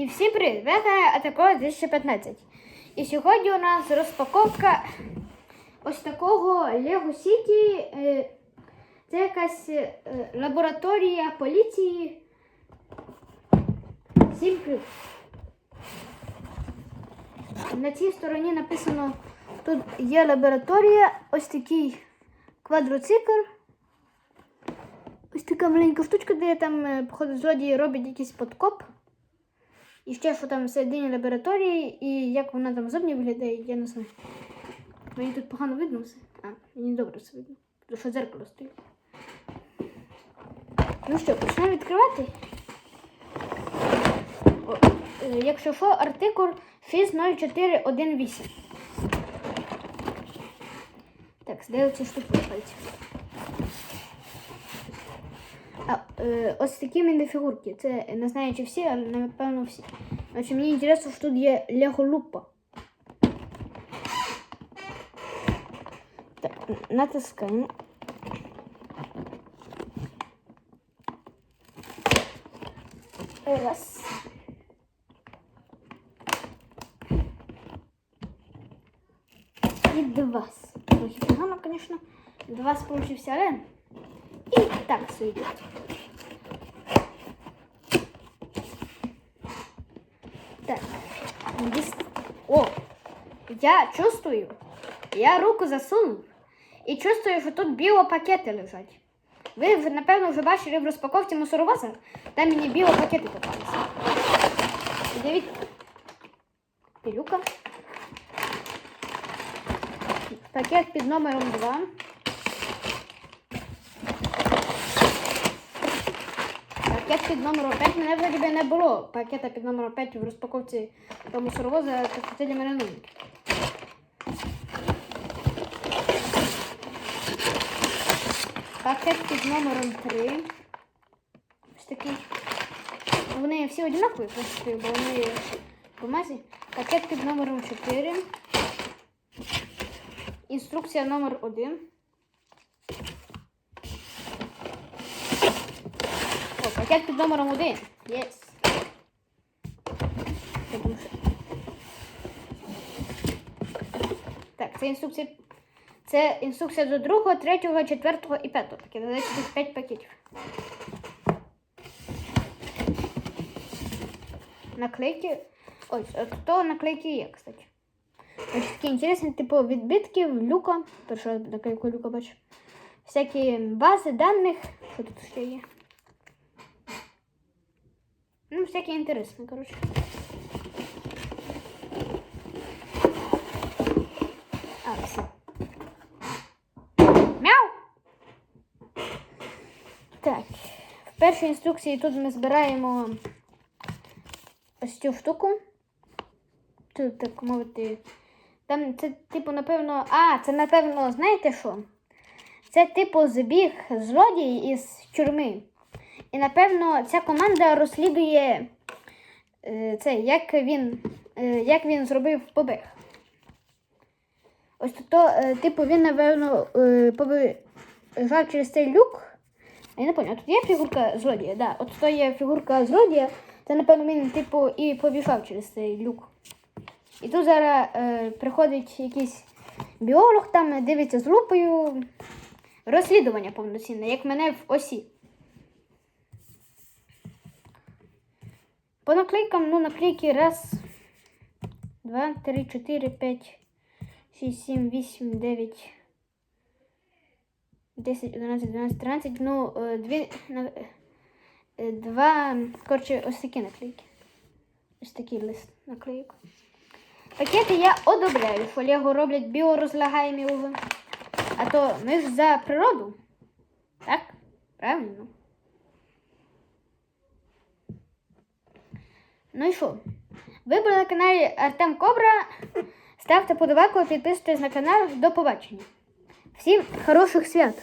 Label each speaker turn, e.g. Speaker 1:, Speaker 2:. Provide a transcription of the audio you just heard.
Speaker 1: І всім привіт! На Атакова 2015. І сьогодні у нас розпаковка ось такого Lego City. Е, Це якась е, лабораторія поліції. Всім привіт! На цій стороні написано, тут є лабораторія, ось такий квадроцикл. Ось така маленька штучка, де там, е, походу, злодії роблять якийсь подкоп. І ще що там всередині лабораторії, і як вона там зовні виглядає, я не знаю. Мені тут погано видно все. А, мені добре все видно. Тому що дзеркало стоїть. Ну що, почнемо відкривати. О, е, якщо що, артикул FIS 0418. Так, де ці штуки пальці. А, е, ось такі міні-фігурки. Це не знаю, чи всі, але напевно всі. Значить, мені цікаво, що тут є Лего Лупа. Так, натискаємо. Раз. І два. Трохи погано, звісно. Два получився, але і так сойдет. Так. дис- О! Я чувствую. Я руку засунув і чувствую, що тут біопакети лежать. Ви, напевно, вже бачили в розпаковці мусоровоза, там мені біопакети попалися. І Дивіться. Пилюка. Пакет під номером 2. Пакет під номером 5 мене вроді не було. Пакета під номером 5 в розпаковці до мусоровоза, це для мене. Пакет під номером 3. Ось такий. Вони всі однакові, в принципі, бо вони в бумазі. Пакет під номером 4. Інструкція номер 1. О, пакет під номером 1. Єс. Так, це інструкція. Це інструкція до другого, третього, четвертого і п'ятого. Таке додайте тут 5 пакетів. Наклейки. Ось, от наклейки є, кстати. Ось такі інтересні, типу відбитків, люка. Перший раз наклейку люка бачу. Всякі бази даних. Що тут ще є? Ну, всякі інтересні, коротше. А, все. Мяу! Так. В першій інструкції тут ми збираємо ось цю штуку. Тут, так мовити. Там це, типу, напевно. А, це, напевно, знаєте що? Це, типу, збіг злодій із тюрми. І, напевно, ця команда розслідує е, це, як він, е, як він зробив побіг. Ось то, е, типу, він, напевно, побіжав через цей люк. Я не пам'ятаю, тут є фігурка злодія, да. От то є фігурка злодія, це, напевно, він, типу, і побіжав через цей люк. І тут зараз е, приходить якийсь біолог, там дивиться з лупою. Розслідування повноцінне, як мене в осі. По наклейкам, ну, наклейки раз, два, три, чотири, п'ять, шість, сім, вісім, дев'ять, десять, одинадцять, дванадцять, тринадцять, ну, е, дві, е, два, коротше, ось такі наклейки. Ось такий лист наклейок. Пакети я одобряю, що Лего роблять біорозлагаємі уви. А то ми ж за природу. Так? Правильно. Ну і що? Ви були на каналі Артем Кобра. Ставте подобайку, підписуйтесь на канал. До побачення. Всім хороших свят!